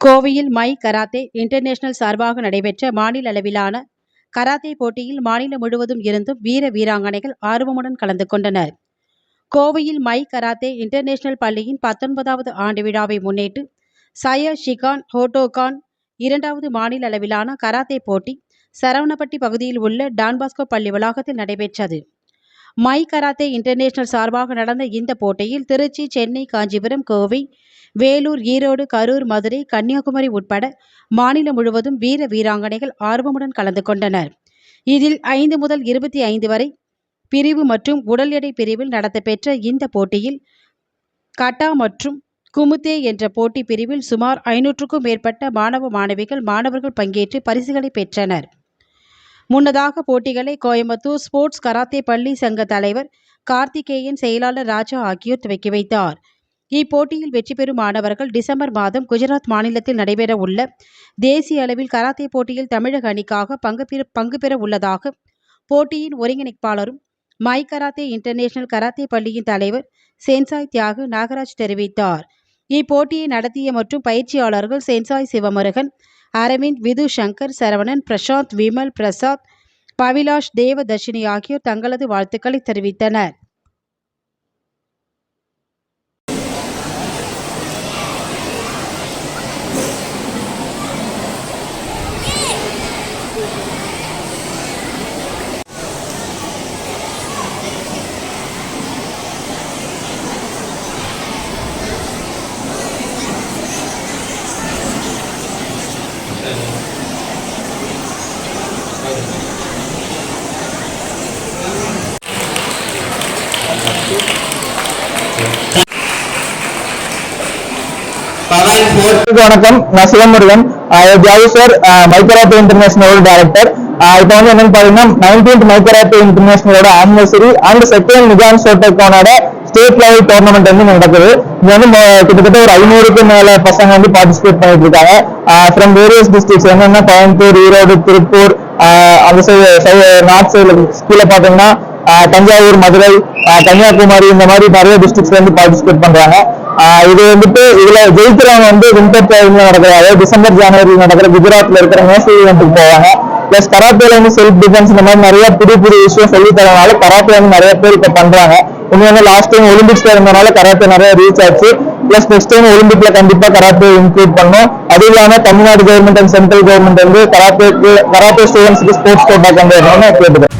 கோவையில் my karate international சார்பாக நடைபெற்ற மாநில அளவிலான கராத்தே போட்டியில் மாநிலம் முழுவதும் இருந்தும் வீர வீராங்கனைகள் ஆர்வமுடன் கலந்து கொண்டனர். கோவையில் மை கராத்தே இன்டர்நேஷனல் பள்ளியின் பத்தொன்பதாவது ஆண்டு விழாவை முன்னிட்டு சய ஷிகான் ஹோட்டோகான் இரண்டாவது மாநில அளவிலான கராத்தே போட்டி சரவணப்பட்டி பகுதியில் உள்ள டான்பாஸ்கோ பள்ளி வளாகத்தில் நடைபெற்றது. மை கராத்தே இன்டர்நேஷனல் சார்பாக நடந்த இந்த போட்டியில் திருச்சி சென்னை காஞ்சிபுரம் கோவை வேலூர் ஈரோடு கரூர் மதுரை கன்னியாகுமரி உட்பட மாநிலம் முழுவதும் வீர வீராங்கனைகள் ஆர்வமுடன் கலந்து கொண்டனர். இதில் ஐந்து முதல் இருபத்தி ஐந்து வரை பிரிவு மற்றும் உடல் எடை பிரிவில் நடத்தப்பெற்ற இந்த போட்டியில் கட்டா மற்றும் குமுத்தே என்ற போட்டி பிரிவில் சுமார் ஐநூற்றுக்கும் மேற்பட்ட மாணவ மாணவிகள் மாணவர்கள் பங்கேற்று பரிசுகளை பெற்றனர். முன்னதாக போட்டிகளை கோயம்புத்தூர் ஸ்போர்ட்ஸ் கராத்தே பள்ளி சங்க தலைவர் கார்த்திகேயன் செயலாளர் ராஜா ஆகியோர் துவக்கி வைத்தார். இப்போட்டியில் வெற்றி பெறும் மாணவர்கள் டிசம்பர் மாதம் குஜராத் மாநிலத்தில் நடைபெற உள்ள தேசிய அளவில் கராத்தே போட்டியில் தமிழக அணிக்காக பங்கு பெற பங்கு பெற உள்ளதாக போட்டியின் ஒருங்கிணைப்பாளரும் மை கராத்தே இன்டர்நேஷனல் கராத்தே பள்ளியின் தலைவர் சென்சாய் தியாகு நாகராஜ் தெரிவித்தார். இப்போட்டியை நடத்திய மற்றும் பயிற்சியாளர்கள் சென்சாய் சிவமுருகன் அரவிந்த் விது சங்கர் சரவணன் பிரசாந்த் விமல் பிரசாத் பவிலாஷ் தேவதர்ஷினி ஆகியோர் தங்களது வாழ்த்துக்களை தெரிவித்தனர். வணக்கம். நான் சிவமுருகன். ஜாவி சார் இன்டர்நேஷனலோட டைரக்டர் இப்போ வந்து என்னன்னு பாத்தீங்கன்னா நைன்டீன்த் மைக்ராபே இன்டர்நேஷனலோட ஆனிவர்சரி அண்ட் செகண்ட் நிஜான் ஷோட்டோக்கானோட ஸ்டேட் லெவல் டோர்னமெண்ட் வந்து நடக்குது. இங்க வந்து கிட்டத்தட்ட ஒரு ஐநூறுக்கு மேல பசங்க வந்து பார்ட்டிசிபேட் பண்ணிட்டு இருக்காங்க. ஃப்ரம் வேரியஸ் டிஸ்ட்ரிக்ஸ் என்னன்னா கோயம்புத்தூர் ஈரோடு திருப்பூர் அந்த சைடு நார்த் சைடில் கீழே பார்த்தீங்கன்னா தஞ்சாவூர் மதுரை கன்னியாகுமரி இந்த மாதிரி நிறைய டிஸ்ட்ரிக்ட்ஸ்ல வந்து பார்ட்டிசிபேட் பண்றாங்க. இது வந்துட்டு இதுல ஜெயிக்கிறவங்க வந்து வின்டர் டைம்ல நடக்கிற அதாவது டிசம்பர் ஜனவரி நடக்கிற குஜராத்ல இருக்கிற நேஷனல் ஈவெண்ட்டுக்கு போவாங்க. பிளஸ் கராத்தேல வந்து செல்ஃப் டிஃபென்ஸ் இந்த மாதிரி நிறைய புது புது விஷயம் சொல்லி தரனால கராத்தே வந்து நிறைய பேர் இப்ப பண்றாங்க. இன்னும் வந்து லாஸ்ட் டைம் ஒலிம்பிக்ஸ்ல இருந்தனால கராத்தே நிறைய ரீச் ஆச்சு. பிளஸ் நெக்ஸ்ட் டைம் ஒலிம்பிக்ல கண்டிப்பா கராத்தே இன்க்ளூட் பண்ணும். அது இல்லாம Tamil Nadu government and central government வந்து கராத்தேக்கு கராத்தே ஸ்டூடெண்ட்ஸ்க்கு ஸ்போர்ட்ஸ் கோட்டா கொண்டு வரணும்னு கேட்டுக்கிறேன்.